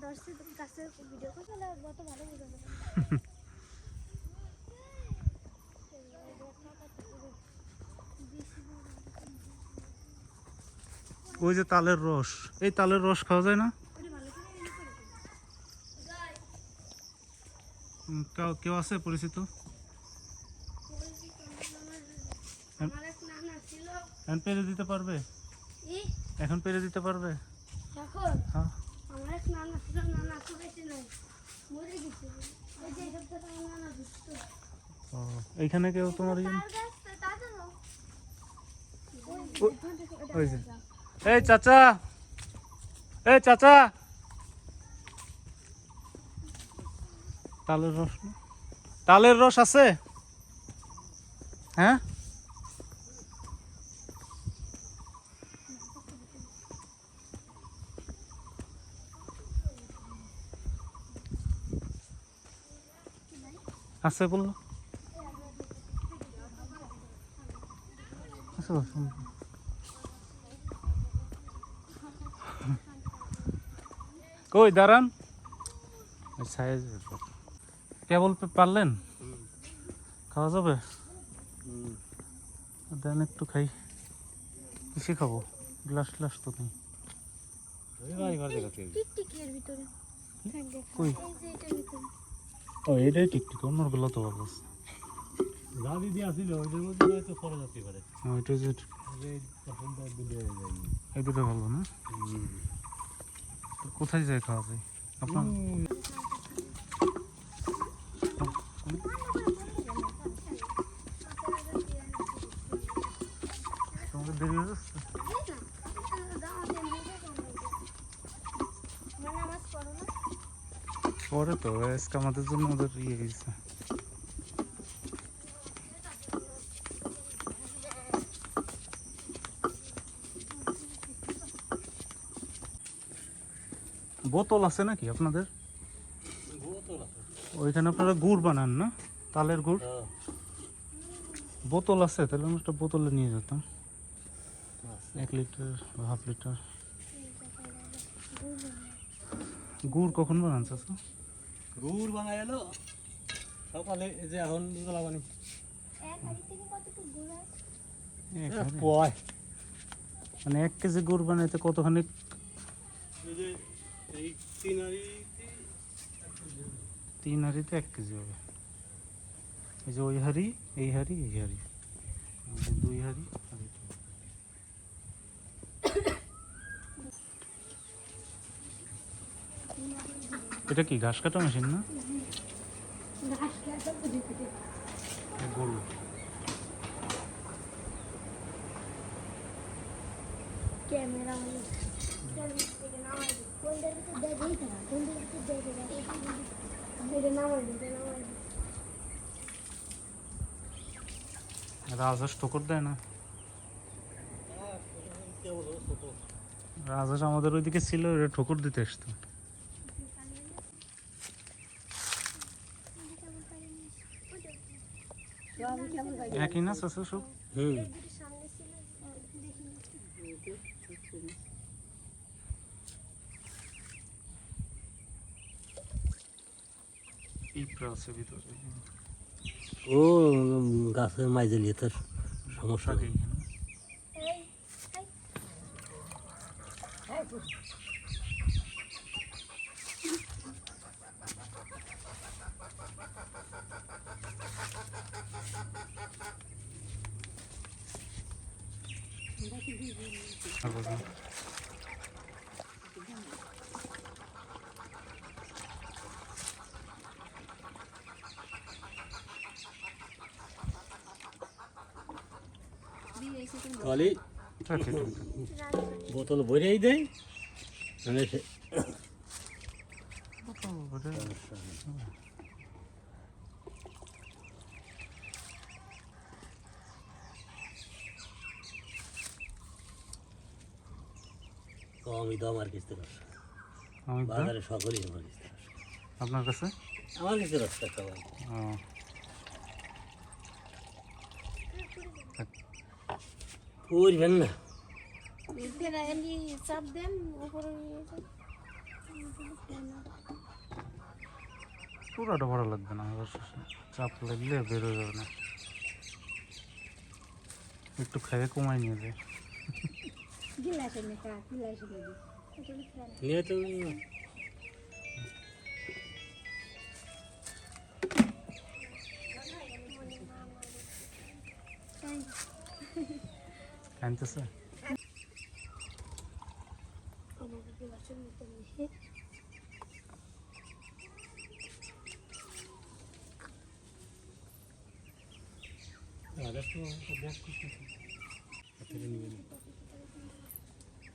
ধরছে তুমি কাছে ভিডিও করছ না কত ভালো ভিডিও করছ ওই যে তালের রস। এই তালের রস খাওয়া যায় না? কেউ- আছে পরিচিত? নানা ছিল এখন পেরে দিতে পারবে? এখন পেরে দিতে পারবে? হ্যাঁ। এইখানে কেউ তোমার এই- চাচা! এই চাচা! তালের রস তালের রস আছে? হ্যাঁ? আছে বলল। আছে বল, কই দাঁড়ান। সাইজ কেবল পে- পারলেন? খাওয়া যাবে? দেন একটু খাই। কিসে খাব? গ্লাস গ্লাস তো নেই। কই? ও এটাই টিকটিক অন্যগুলো তো ভালো আছে দিদি আসিল ওইটার মধ্যে হয়তো খরচ হতে পারে ও, এটা যে এই দুটো ভালো না? কোথায় যায় খাওয়া যায়? আপনার পরে তো আজকে আমাদের জন্য ওদের ইয়ে গেছে বোতল আছে নাকি আপনাদের? ওইখানে আপনারা গুড় বানান না? তালের গুড়? বোতল আছে তাহলে আমি একটা বোতলে নিয়ে যেতাম। এক লিটার হাফ লিটার। গুড় কখন বানান চাচা? গুড় বানাই এলো সকালে যে এখন গলা হাঁড়ি। পয়। মানে এক কেজি গুড় বানাইতে কতখানি এই যে তিন হাঁড়িতে এক কেজি হবে। এই যে ওই হাঁড়ি এই হাঁড়ি এই হাঁড়ি। দুই হাঁড়ি আর এটা। কি ঘাস কাটা মেশিন না? গরু। ক্যামেরা মানে রাজহাঁস ঠোকর দেয় না? রাজহাঁস আমাদের ওইদিকে ছিল ঠোকর দিতে আসতো। একই না চাষা সব হুম সামনে ছিল দেখিনি পিঁপড়া আছে ভিতরে ও গাছের মাইজে নিয়ে তোর সমস্যা থাকে নেই আর বলুন। খালি থাকে, থাকে। বোতল ভরেই দেয় মানে সে বোতল ভরে কমই দাম আর কিস্তি আমি বাজারে সকলেই আমার কিস্তি আপনার কাছে? আমার কিস্তি রসটা সবাই করবেন না চাপ দেন উপরে পুরোটা ভরা লাগবে না চাপ লাগলে বেরো যাবে না। একটু খেয়ে কমাই নিয়ে যায়। নিয়ে তো আনতেছে আমাকে গিলাসের মতো নিয়ে আগে তো অভ্যাস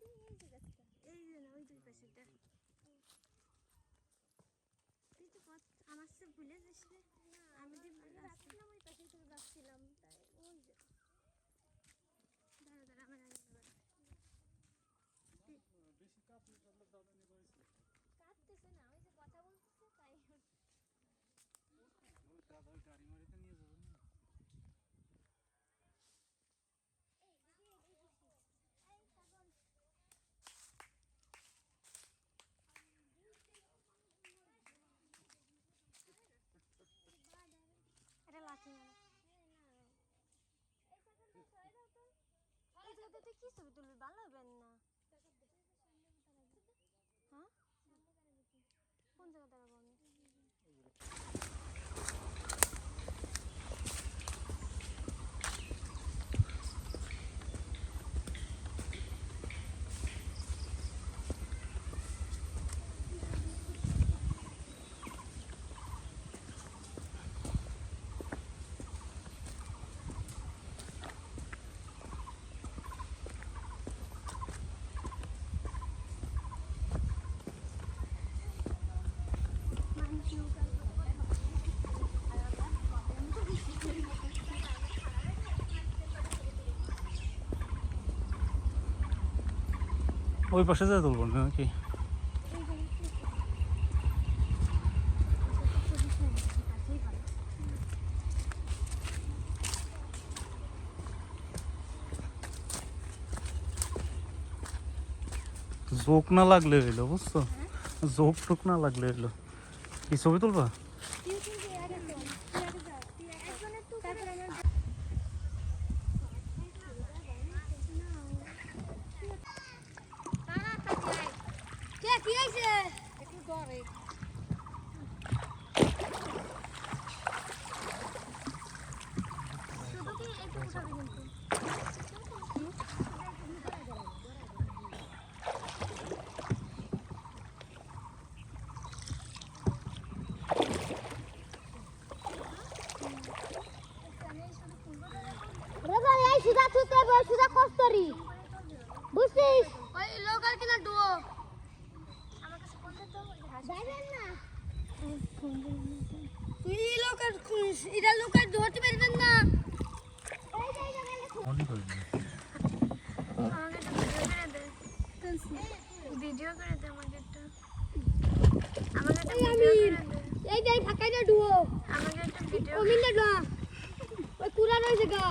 এই যে না ওই দুই পাশে দেখ তুই তো পথ আমার সে ভুলে যাস রে। আমি যাচ্ছিলাম ওই পাশে যাচ্ছিলাম তাই ওই যে। দাঁড়া দাঁড়া আমার আগে না ওই যে কথা বলতেছে তাই দাদা ওই গাড়ি মারিতে নিয়ে যাবে না এটা লাঠি মারা এই কি ছবি তুলবি ভালো হবেন না? হ্যাঁ? কোন জায়গা দাঁড়াবো ওই পাশে যা তুলবো নাকি? জোক না লাগলে এলো বুঝছ? জোক টোক না লাগলে এলো কি ছবি তুলবা তুই কিন্তু আগে তো তুই আগে যা তুই একজন একটু তারপর আমার কে কি হইছে একটু ধরে শুধু কি একটু উঠাবে কিন্তু রেবা এই সুদা তুতে বল সুদা কস্তরি। বুঝছিস? ওই লোক আর কিনা ডুও আমার কাছে ফোন তো যাবেন না তুই লোক আর এটা লোক আর ধরতে পারবেন না ভিডিও করে দে ভিডিও করে দে আমাকে একটা। আমাকে একটা ভিডিও করে দে। এই যাই ফাঁকাই না ডুও আমাকে একটা ভিডিও ও মিলে না ওই কুরা রয়েছে গা